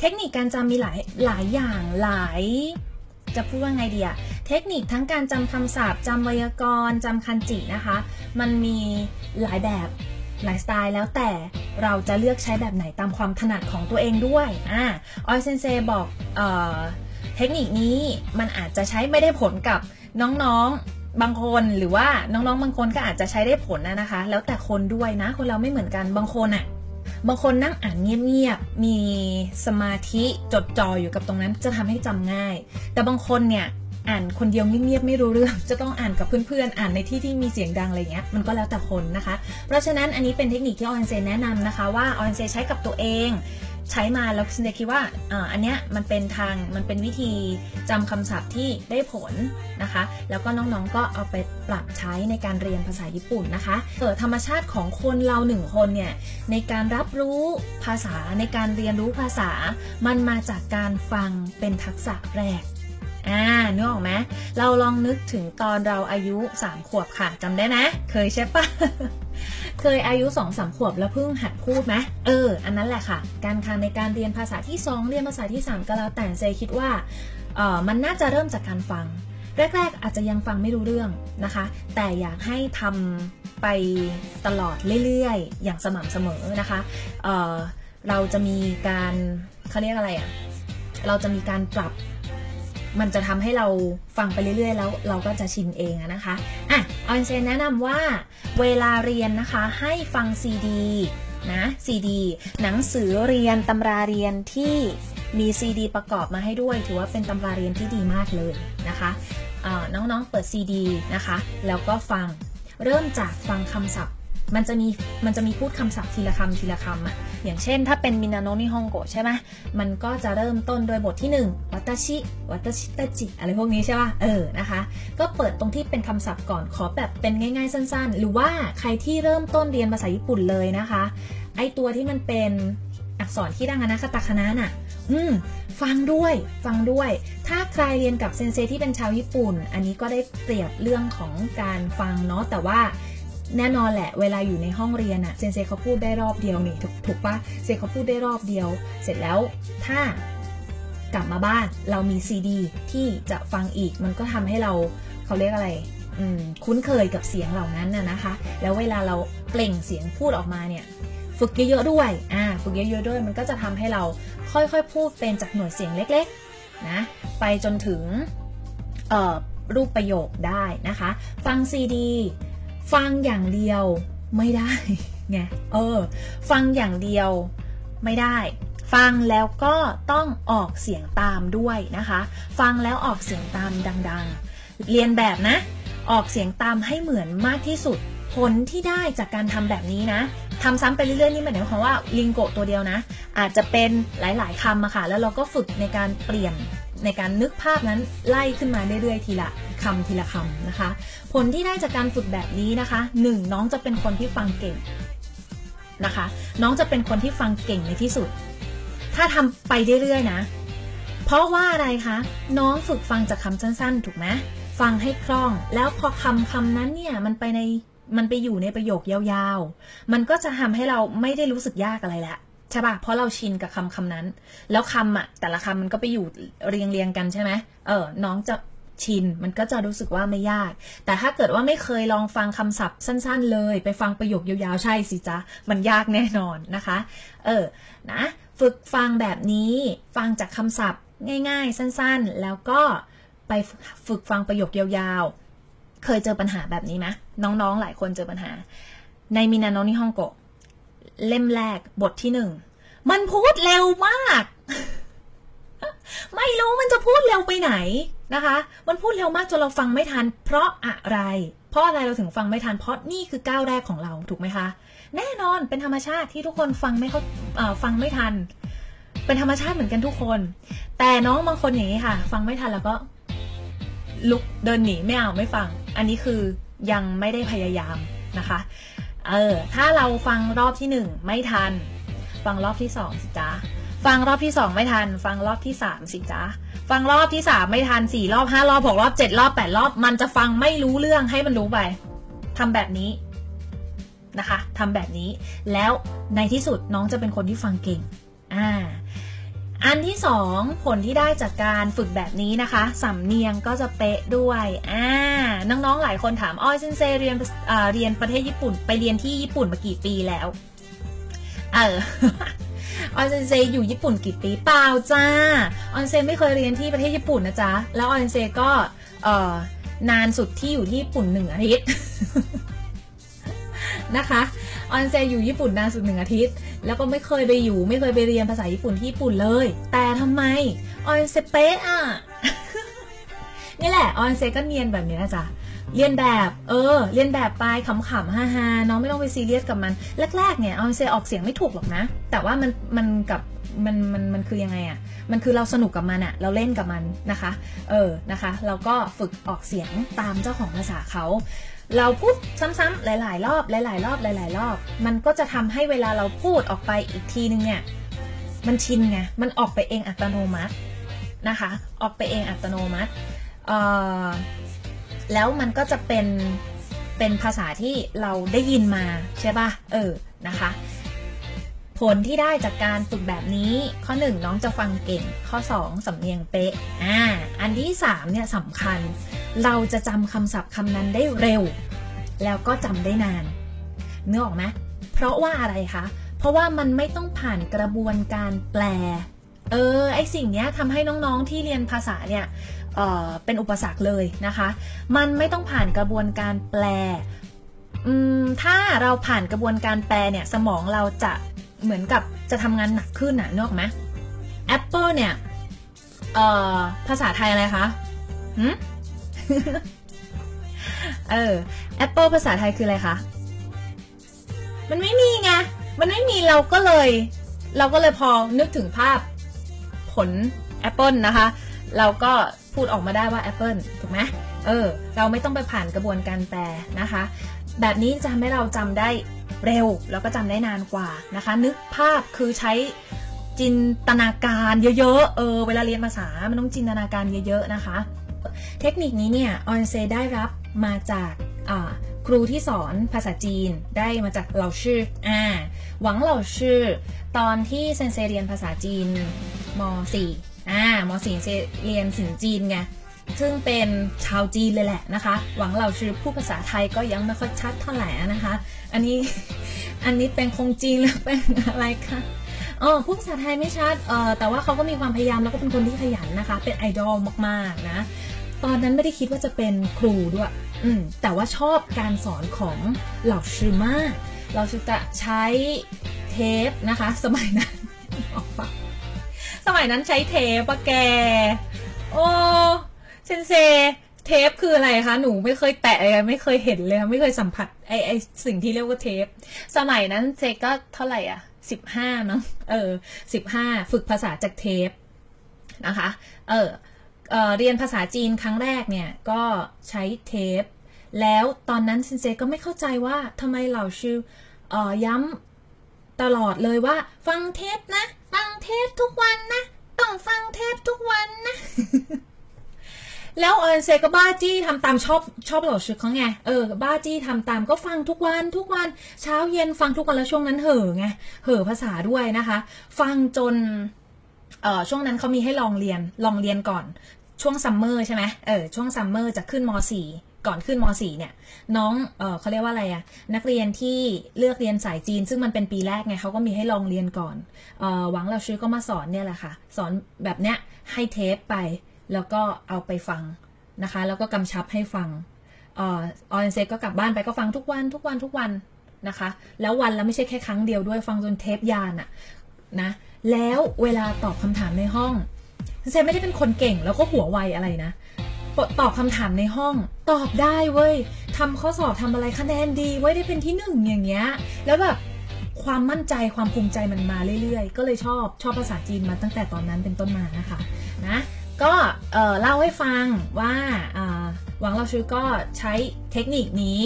เทคนิคการจำมีหลายหลายอย่างหลาย จะพูดว่าไงดีอะเทคนิคทั้งการจำคำศัพท์จำไวยากรณ์จำคันจินะคะ มันมีหลายแบบหลายสไตล์แล้วแต่เราจะเลือกใช้แบบไหนตามความถนัดของตัวเองด้วยอ่าออยเซนเซบอกเอ่อเทคนิคนี้มันอาจจะใช้ไม่ได้ผลกับน้องๆบางคนหรือว่าน้องๆบางคนก็อาจจะใช้ได้ผลนะนะคะ แล้วแต่คนด้วยนะคนเราไม่เหมือนกันบางคนอะ บางคนนั่งอ่านเงียบๆ มีสมาธิจดจ่ออยู่กับตรงนั้นจะทำให้จำง่าย แต่บางคนเนี่ยอ่านคนเดียวเงียบๆไม่รู้เรื่อง จะต้องอ่านกับเพื่อนๆ อ่านในที่ที่มีเสียงดังอะไรเงี้ยมันก็แล้วแต่คนนะคะ เพราะฉะนั้นอันนี้เป็นเทคนิคที่ออนเซนแนะนำนะคะ ว่าออนเซนใช้กับตัวเอง ใช้มาแล้วซินเดคิดว่าอ,อันเนี้ยมันเป็นทางมันเป็นวิธีจำคำศัพท์ที่ได้ผลนะคะ แล้วก็น้องๆก็เอาไปปรับใช้ในการเรียนภาษาญี่ปุ่นนะคะเออธรรมชาติของคนเราหนึ่งคนเนี่ยในการรับรู้ภาษาในการเรียนรู้ภาษา มันมาจากการฟังเป็นทักษะแรก อ่านึกออกไหมเราลองนึกถึงตอนเราอายุ 3 ขวบค่ะจำได้ไหมเคยใช่ปะเคยอายุ2อสขวบแล้วเพิ่งหัดพูดไหมเออ อันนั้นแหละค่ะ การคันในการเรียนภาษาที่ 2 เรียนภาษาที่ 3 ก็แล้วแต่เซคิดว่าเออมันน่าจะเริ่มจากการฟัง แรก ๆ อาจจะยังฟังไม่รู้เรื่องนะคะ แต่อยากให้ทำไปตลอดเรื่อยๆ อย่างสม่ำเสมอนะคะเออเราจะมีการเขาเรียกอะไรอะ่ะ เราจะมีการปรับ มันจะทำให้เราฟังไปเรื่อยๆ แล้วเราก็จะชินเองนะคะอะออนเซนแนะนำว่าเวลาเรียนนะคะให้ฟังซีดีนะซีดีหนังสือเรียนตำราเรียนที่มีซีดีประกอบมาให้ด้วย ถือว่าเป็นตำราเรียนที่ดีมากเลยนะคะน้องๆเปิดซีดีนะคะ แล้วก็ฟังเริ่มจากฟังคำศัพท์ มันจะมีมันจะมีพูดคำศัพท์ทีละคำทีละคำอะอย่างเช่น ถ้าเป็นมินาโนนิฮงโกใช่ไหมมันก็จะเริ่มต้นโดยบทที่1วัตชิวัตชิตจิอะไรพวกนี้ใช่ป่ะเออนะคะ ก็เปิดตรงที่เป็นคำศัพท์ก่อนขอแบบเป็นง่ายๆสั้น ๆ หรือว่าใครที่เริ่มต้นเรียนภาษาญี่ปุ่นเลยนะคะ ไอตัวที่มันเป็นอักษรที่ดังนะคาตาคานะน่ะ อืม ฟังด้วย ฟังด้วย ถ้าใครเรียนกับเซนเซที่เป็นชาวญี่ปุ่น อันนี้ก็ได้เปรียบเรื่องของการฟังเนาะ แต่ว่า แน่นอนแหละเวลาอยู่ในห้องเรียนอะเซนเซเขาพูดได้รอบเดียวนี่ถูกถูกปะเซนเขาพูดได้รอบเดียว เสร็จแล้วถ้ากลับมาบ้านเรามีซีดีที่จะฟังอีกมันก็ทำให้เราเขาเรียกอะไรคุ้นเคยกับเสียงเหล่านั้นน่ะนะคะ แล้วเวลาเราเปล่งเสียงพูดออกมาเนี่ยฝึกเยอะๆด้วยอ่าฝึกเยอะๆด้วยมันก็จะทำให้เราค่อยๆพูดเป็นจากหน่วยเสียงเล็กๆนะไปจนถึงรูปประโยคได้นะคะ ฟังซีดี ฟังอย่างเดียวไม่ได้ไงเออ ฟังอย่างเดียวไม่ได้ ฟังแล้วก็ต้องออกเสียงตามด้วยนะคะ ฟังแล้วออกเสียงตามดัง ๆ เรียนแบบนะ ออกเสียงตามให้เหมือนมากที่สุด ผลที่ได้จากการทำแบบนี้นะทำซ้ำไปเรื่อยๆนี่หมายความว่าลิงโกตัวเดียวนะ อาจจะเป็นหลายๆคำอะค่ะ แล้วเราก็ฝึกในการเปลี่ยนในการนึกภาพนั้นไล่ขึ้นมาเรื่อยๆทีละ คำทีละคำนะคะ ผลที่ได้จากการฝึกแบบนี้นะคะหนึ่งน้องจะเป็นคนที่ฟังเก่งนะคะ น้องจะเป็นคนที่ฟังเก่งในที่สุด ถ้าทำไปเรื่อยๆนะ เพราะว่าอะไรคะ น้องฝึกฟังจากคำสั้นๆ ถูกไหมฟังให้คล่อง แล้วพอคำคำนั้นเนี่ยมันไปในมันไปอยู่ในประโยคยาวๆ มันก็จะทำให้เราไม่ได้รู้สึกยากอะไรล้วใช่ปะเพราะเราชินกับคำคำนั้น แล้วคำอะแต่ละคำมันก็ไปอยู่เรียงเรียงกันใช่ไหมเออ น้องจะ ชิน มันก็จะรู้สึกว่าไม่ยาก แต่ถ้าเกิดว่าไม่เคยลองฟังคำศัพท์สั้น ๆ เลย ไปฟังประโยคยาวๆ ใช่สิจ๊ะ มันยากแน่นอนนะคะ เออ นะ ฝึกฟังแบบนี้ ฟังจากคำศัพท์ง่าย ๆ สั้นๆ แล้วก็ไปฝึกฟังประโยคยาวๆ เคยเจอปัญหาแบบนี้ไหมน้องๆ หลายคนเจอปัญหา ในมินาโนนิฮงโกะเล่มแรกบทที่หนึ่ง มันพูดเร็วมาก ไม่รู้มันจะพูดเร็วไปไหน นะคะ มันพูดเร็วมากจนเราฟังไม่ทัน เพราะอะไร เพราะอะไรเราถึงฟังไม่ทัน เพราะนี่คือก้าวแรกของเราถูกไหมคะ แน่นอนเป็นธรรมชาติที่ทุกคนฟังไม่เขาฟังไม่ทัน เป็นธรรมชาติเหมือนกันทุกคน แต่น้องบางคนอย่างนี้ค่ะ ฟังไม่ทันแล้วก็ ลุกเดินหนีไม่เอาไม่ฟัง อันนี้คือยังไม่ได้พยายามนะคะเออถ้าเราฟังรอบที่หนึ่งไม่ทัน ฟังรอบที่สองสิจ๊ะ ฟังรอบที่สองไม่ทัน ฟังรอบที่สามสิจ๊ะฟังรอบที่สามไม่ทันสี่รอบห้ารอบหกรอบเจ็ดรอบแปดรอบ มันจะฟังไม่รู้เรื่องให้มันรู้ไปทำแบบนี้นะคะทำแบบนี้แล้วในที่สุดน้องจะเป็นคนที่ฟังเก่งอ่าอันที่สองผลที่ได้จากการฝึกแบบนี้นะคะสำเนียงก็จะเป๊ะด้วยอ่าน้องๆหลายคนถามอ้อยซินเซเรียนเรียนประเทศญี่ปุ่น ไปเรียนที่ญี่ปุ่นมากี่ปีแล้ว เออ ออนเซนเซอยู่ญี่ปุ่นกี่ปีเปล่าจ้าออนเซนไม่เคยเรียนที่ประเทศญี่ปุ่นนะจ๊ะ แล้วออนเซนก็เอ่อนานสุดที่อยู่ที่ญี่ปุ่นหนึ่งอาทิตย์นะคะออนเซนอยู่ญี่ปุ่นนานสุดหนึ่งอาทิตย์ แล้วก็ไม่เคยไปอยู่ไม่เคยไปเรียนภาษาญี่ปุ่นที่ญี่ปุ่นเลย แต่ทำไมออนเซเป๊ะอะนี่แหละออนเซก็เนียนแบบนี้นะจ๊ะ เรียนแบบ เออ เรียนแบบไปขำๆฮ่าๆน้องไม่ต้องไปซีเรียสกับมัน แรกๆเนี่ยออนเซออกเสียงไม่ถูกหรอกนะ แต่ว่ามันมันกับมันมันมันคือยังไงอะ่ะ มันคือเราสนุกกับมันอะ่ะ เราเล่นกับมันนะคะ เออ นะคะ เราก็ฝึกออกเสียงตามเจ้าของภาษาเขา เราพูดซ้ำๆหลาย ๆ รอบ หลาย ๆ รอบ หลาย ๆ รอบ มันก็จะทำให้เวลาเราพูดออกไปอีกทีนึงเนี่ย มันชินไง มันออกไปเองอัตโนมัตินะคะ ออกไปเองอัตโนมัติ เอ่อ แล้วมันก็จะเป็นเป็นภาษาที่เราได้ยินมาใช่ป่ะ เออ นะคะ ผลที่ได้จากการฝึกแบบนี้ ข้อ 1 น้องจะฟังเก่ง ข้อ 2 สำเนียงเป๊ะ อ่า อันที่3เนี่ยสำคัญ เราจะจำคำศัพท์คำนั้นได้เร็ว แล้วก็จำได้นานเนื้อออกไหมเพราะว่าอะไรคะ เพราะว่ามันไม่ต้องผ่านกระบวนการแปล เออ ไอสิ่งเนี้ยทำให้น้องๆที่เรียนภาษาเนี่ย เป็นอุปสรรคเลยนะคะ มันไม่ต้องผ่านกระบวนการแปล ถ้าเราผ่านกระบวนการแปลเนี่ยสมองเราจะเหมือนกับจะทำงานหนักขึ้นน่ะนึกออกไหม Apple เนี่ยภาษาไทยอะไรคะหืมเออ Apple ภาษาไทยคืออะไรคะ มันไม่มีไง มันไม่มีเราก็เลย เราก็เลยพอนึกถึงภาพผล Apple นะคะ เราก็ พูดออกมาได้ว่า Apple ถูกไหมเออ เราไม่ต้องไปผ่านกระบวนการแปลนะคะ แบบนี้จะทำให้เราจำได้เร็ว แล้วก็จำได้นานกว่านะคะ นึกภาพคือใช้จินตนาการเยอะๆ เออ เวลาเรียนภาษา มันต้องจินตนาการเยอะๆ นะคะ เทคนิคนี้เนี่ยออนเซได้รับมาจากครูที่สอนภาษาจีนได้มาจากเหล่าชื่ออ่าหวังเหล่าชื่อ ตอนที่เซนเซเรียนภาษาจีนม .4 อ่าม .4 เซเรียนสินจีนไงซึ่งเป็นชาวจีนเลยแหละนะคะ หวังเหล่าชื่อผู้ภาษาไทยก็ยังไม่ค่อยชัดเท่าไหร่นะคะ อันนี้อันนี้เป็นคงจีนหรือเป็นอะไรคะเออผู้ภาษาไทยไม่ชัดเออแต่ว่าเขาก็มีความพยายามแล้วก็เป็นคนที่ขยันนะคะ เป็นไอดอลมากๆนะ ตอนนั้นไม่ได้คิดว่าจะเป็นครูด้วย อืมแต่ว่าชอบการสอนของเหล่าชื่อมาก เราจะใช้เทปนะคะ สมัยนั้นออกปะ สมัยนั้นใช้เทปปะแก โอ้เซนเซเทปคืออะไรคะ หนูไม่เคยแตะเลยไม่เคยเห็นเลย ไม่เคยสัมผัสไอไอสิ่งที่เรียกว่าเทป สมัยนั้นเจก็เท่าไหร่อะสิบห้ามั้งเออสิบห้าฝึกภาษาจากเทปนะคะ เออเออเรียนภาษาจีนครั้งแรกเนี่ย ก็ใช้เทป แล้วตอนนั้นซินเซก็ไม่เข้าใจว่าทำไมเหล่าชื่ออย้ำตลอดเลยว่า ฟังเทปนะ ฟัง เทปทุกวันนะ ต้องฟังเทปทุกวันนะ แล้วเออนเซก็บ้าจี้ทำตามชอบชอบหล่าชื่อเขาไง เออ บ้าจี้ทำตามก็ฟังทุกวันทุกวัน เช้าเย็นฟังทุกวันแล้วช่วงนั้นเห่อไง เห่อภาษาด้วยนะคะ ฟังจนเออช่วงนั้นเขามีให้ลองเรียน ลองเรียนก่อน ช่วงซัมเมอร์ใช่ไหมเออ ช่วงซัมเมอร์จะขึ้นม .4 ก่อนขึ้นม .4 เนี่ย น้องเออเขาเรียกว่าอะไรอะนักเรียนที่เลือกเรียนสายจีน ซึ่งมันเป็นปีแรกไงเขาก็มีให้ลองเรียนก่อนออหวังเราชื่อก็มาสอนเนี่ยแหละค่ะ สอนแบบเนี้ยให้เทปไป แล้วก็เอาไปฟังนะคะ แล้วก็กำชับให้ฟังออนเซก็กลับบ้านไปก็ฟังทุกวันทุกวันทุกวันนะคะ แล้ววันละไม่ใช่แค่ครั้งเดียวด้วยฟังจนเทปยานอะนะ แล้วเวลาตอบคำถามในห้องเซไม่ได้เป็นคนเก่งแล้วก็หัวไวอะไรนะ ตอบคำถามในห้อง ตอบได้เว้ยทำข้อสอบทำอะไรคะแนนดีเว้ยได้เป็นที่หนึ่งอย่างเงี้ยแล้วแบบความมั่นใจความภูมิใจมันมาเรื่อยๆ ก็เลยชอบชอบภาษาจีนมาตั้งแต่ตอนนั้นเป็นต้นมานะคะนะก็เล่าให้ฟังว่าหวังเราชื่อก็ใช้เทคนิคนี้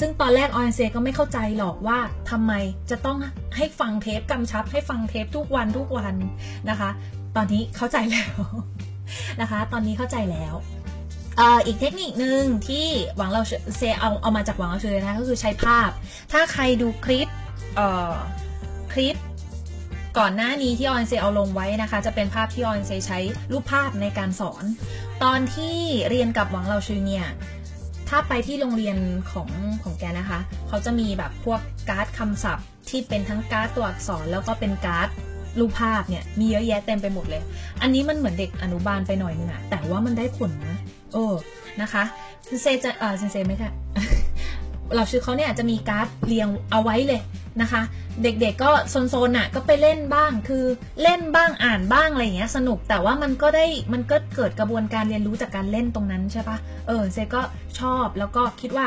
ซึ่งตอนแรกออนเซก็ไม่เข้าใจหรอกว่าทำไมจะต้องให้ฟังเทปกำชับ ให้ฟังเทปทุกวันทุกวันนะคะ ตอนนี้เข้าใจแล้วนะคะ ตอนนี้เข้าใจแล้ว อีกเทคนิคหนึ่งที่หวังเราเซเอาเอามาจากหวังเราเชื่อนะก็คือใช้ภาพ ถ้าใครดูคลิปเอ่อคลิปก่อนหน้านี้ที่ออนเซเอาลงไว้นะคะ จะเป็นภาพที่ออนเซใช้รูปภาพในการสอน ตอนที่เรียนกับหวังเราชื่อเนี่ยถ้าไปที่โรงเรียนของของแกนะคะ เขาจะมีแบบพวกการ์ดคำศัพท์ที่เป็นทั้งการ์ดตัวอักษรแล้วก็เป็นการ์ดรูปภาพเนี่ยมีเยอะแยะเต็มไปหมดเลย อันนี้มันเหมือนเด็กอนุบาลไปหน่อยนึงอะแต่ว่ามันได้ผลนะ โอ้นะคะซินเซจะเออซินเซไม่ใช่เราชื่อเขาเนี่ยจะมีการ์ดเรียงเอาไว้เลยนะคะ เด็กๆก็โซนๆน่ะก็ไปเล่นบ้างคือเล่นบ้างอ่านบ้างอะไรอย่างเงี้ยสนุกแต่ว่ามันก็ได้มันก็เกิดกระบวนการเรียนรู้จากการเล่นตรงนั้นใช่ปะเออเซก็ชอบแล้วก็คิดว่า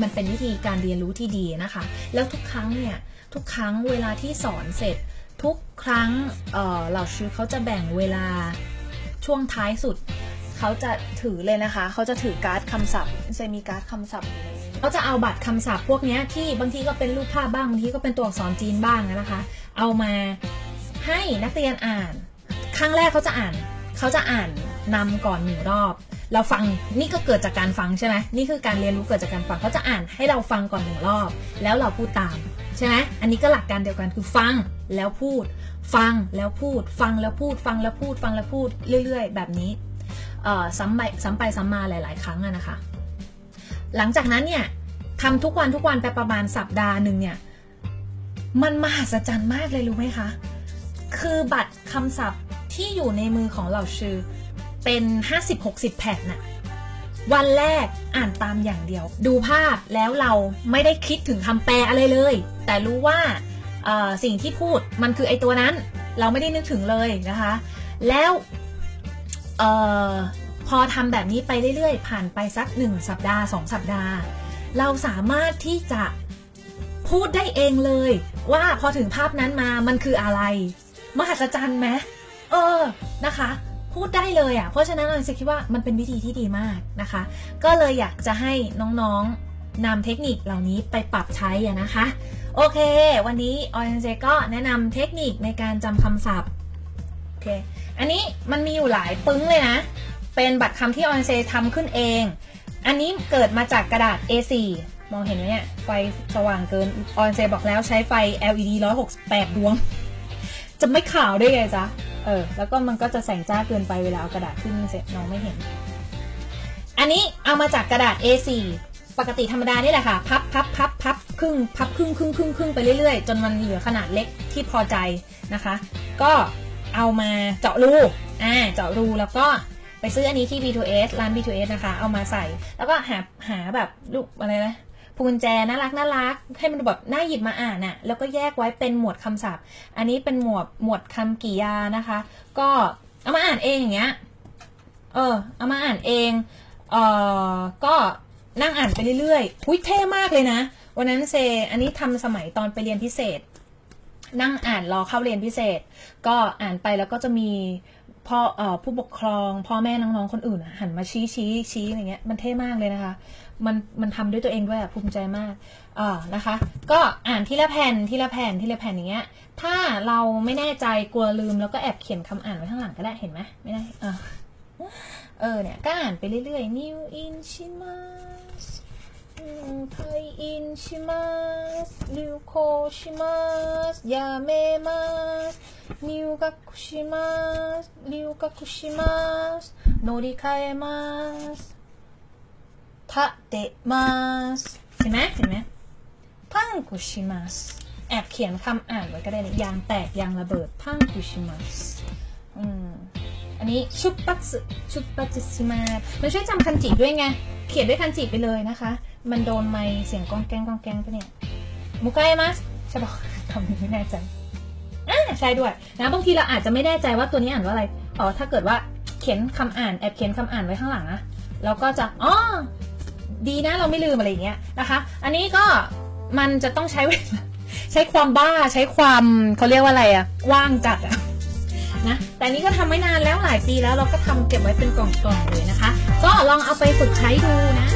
มันเป็นวิธีการเรียนรู้ที่ดีนะคะ แล้วทุกครั้งเนี่ยทุกครั้งเวลาที่สอนเสร็จ ทุกครั้งเออเหล่าชื่อเขาจะแบ่งเวลาช่วงท้ายสุด เขาจะถือเลยนะคะ เขาจะถือการ์ดคำศัพท์เซมีการ์ดคำศัพท์อยู่ในนี้เขาจะเอาบัตรคำศัพท์พวกนี้ที่บางทีก็เป็นรูปภาพบ้างบางทีก็เป็นตัวอักษรจีนบ้างนะคะ เอามาให้นักเรียนอ่าน ครั้งแรกเขาจะอ่าน เขาจะอ่านนำก่อนหนึ่งรอบเราฟังนี่ก็เกิดจากการฟังใช่ไหมนี่คือการเรียนรู้เกิดจากการฟังเขาจะอ่านให้เราฟังก่อนหนึ่งรอบ แล้วเราพูดตามใช่ไหมอันนี้ก็หลักการเดียวกันคือฟังแล้วพูด ฟังแล้วพูด ฟังแล้วพูด ฟังแล้วพูด ฟังแล้วพูดเรื่อย ๆ แบบนี้ ซ้ำไปซ้ำไปซ้ำมาหลาย ๆ ครั้งอะนะคะ หลังจากนั้นเนี่ยทำทุกวันทุกวันไปประมาณสัปดาห์หนึ่งเนี่ย มันมหัศจรรย์มากเลยรู้ไหมคะ คือบัตรคำศัพท์ที่อยู่ในมือของเหล่าชื่อเป็น 50-60 แผ่นน่ะวันแรกอ่านตามอย่างเดียว ดูภาพแล้วเราไม่ได้คิดถึงคำแปลอะไรเลย แต่รู้ว่าสิ่งที่พูดมันคือไอตัวนั้น เราไม่ได้นึกถึงเลยนะคะ แล้ว เออพอทำแบบนี้ไปเรื่อยๆ ผ่านไปสักหนึ่งสัปดาห์สองสัปดาห์ เราสามารถที่จะพูดได้เองเลย ว่าพอถึงภาพนั้นมามันคืออะไร มหัศจรรย์ไหมเออนะคะ พูดได้เลยอะ่ะ เพราะฉะนั้นเราจะคิดว่ามันเป็นวิธีที่ดีมากนะคะ ก็เลยอยากจะให้น้องๆนำเทคนิคเหล่านี้ไปปรับใช้อะนะคะ โอเค วันนี้ออยเจก็แนะนำเทคนิคในการจำคำศัพท์โอเค อันนี้มันมีอยู่หลายปึ้งเลยนะ เป็นบัตรคำที่ออนเซทำขึ้นเอง อันนี้เกิดมาจากกระดาษ A4 มองเห็นไหมเนี่ยไฟสว่างเกินออนเซบอกแล้วใช้ไฟ LED 168 ดวง จะไม่ขาวได้ไงจ๊ะ เออ แล้วก็มันก็จะแสงจ้าเกินไปเวลาเอากระดาษขึ้นเสร็จน้องไม่เห็น อันนี้เอามาจากกระดาษ A4 ปกติธรรมดานี่แหละค่ะ พับพับพับพับครึ่ง พับครึ่งครึ่งครึ่งครึ่งไปเรื่อยๆ จนมันเหลือขนาดเล็กที่พอใจนะคะ ก็ เอามาเจาะรูอ่าเจาะรูแล้วก็ไปซื้ออันนี้ที่ B2S ร้าน B2S นะคะ เอามาใส่ แล้วก็หาหาแบบลูกอะไรนะพวงกุญแจน่ารักน่ารัก ให้มันแบบน่าหยิบมาอ่านน่ะแล้วก็แยกไว้เป็นหมวดคำศัพท์ อันนี้เป็นหมวดหมวดคำกริยานะคะ ก็เอามาอ่านเองอย่างเงี้ย เออ เอามาอ่านเอง เออก็นั่งอ่านไปเรื่อยๆอุ้ยเท่มากเลยนะ วันนั้นเซ อันนี้ทำสมัยตอนไปเรียนพิเศษ นั่งอ่านรอเข้าเรียนพิเศษ ก็อ่านไปแล้วก็จะมีพ่ออผู้ปกครอง พ่อแม่น้องๆคนอื่น หันมาชี้ชี้ชี้อย่างเงี้ยมันเท่มากเลยนะคะ มันมันทำด้วยตัวเองด้วยอะภูมิใจมากอ่านะคะ ก็อ่านทีละแผ่นทีละแผ่นทีละแผ่นอย่างเงี้ย ถ้าเราไม่แน่ใจกลัวลืมแล้วก็แอบเขียนคำอ่านไว้ข้างหลังก็ได้เห็นไหมไม่ได้อ่าเออเนี่ยก็อ่านไปเรื่อยๆ new in shimas อินชิมัสริวโคชิมัสยาเมมัสนิวกักุชิมัสริวกักุชิมัสโนริคาเอมัสทะเตะมัสเห็นไหมเห็นไหมพังกุชิมัสแอบเขียนคำอ่านไว้ก็ได้นะยางแตกยางระเบิดพังกุชิมัสอืมอันนี้ชุบปัตสึชุบปัตสึมามันช่วยจำคันจิด้วยไง เขียนด้วยคันจิไปเลยนะคะ มันโดนไมเสียงกองแกงกองแกงปะเนี่ยมุกไกมัสใช่ปะคำนี้ไม่แน่ใจอ่าใช่ด้วยนะบางทีเราอาจจะไม่แน่ใจว่าตัวนี้อ่านว่าอะไรอ๋อถ้าเกิดว่าเขียนคำอ่านแอบเขียนคำอ่านไว้ข้างหลังนะเราก็จะอ๋อดีนะเราไม่ลืมอะไรอย่างเงี้ยนะคะ อันนี้ก็มันจะต้องใช้เวลาใช้ความบ้าใช้ความเขาเรียกว่าอะไรอะว่างจัดอะ นะ แต่นี้ก็ทำไม่นานแล้วหลายปีแล้วเราก็ทำเก็บไว้เป็นกล่องๆเลยนะคะ ก็ลองเอาไปฝึกใช้ดูนะ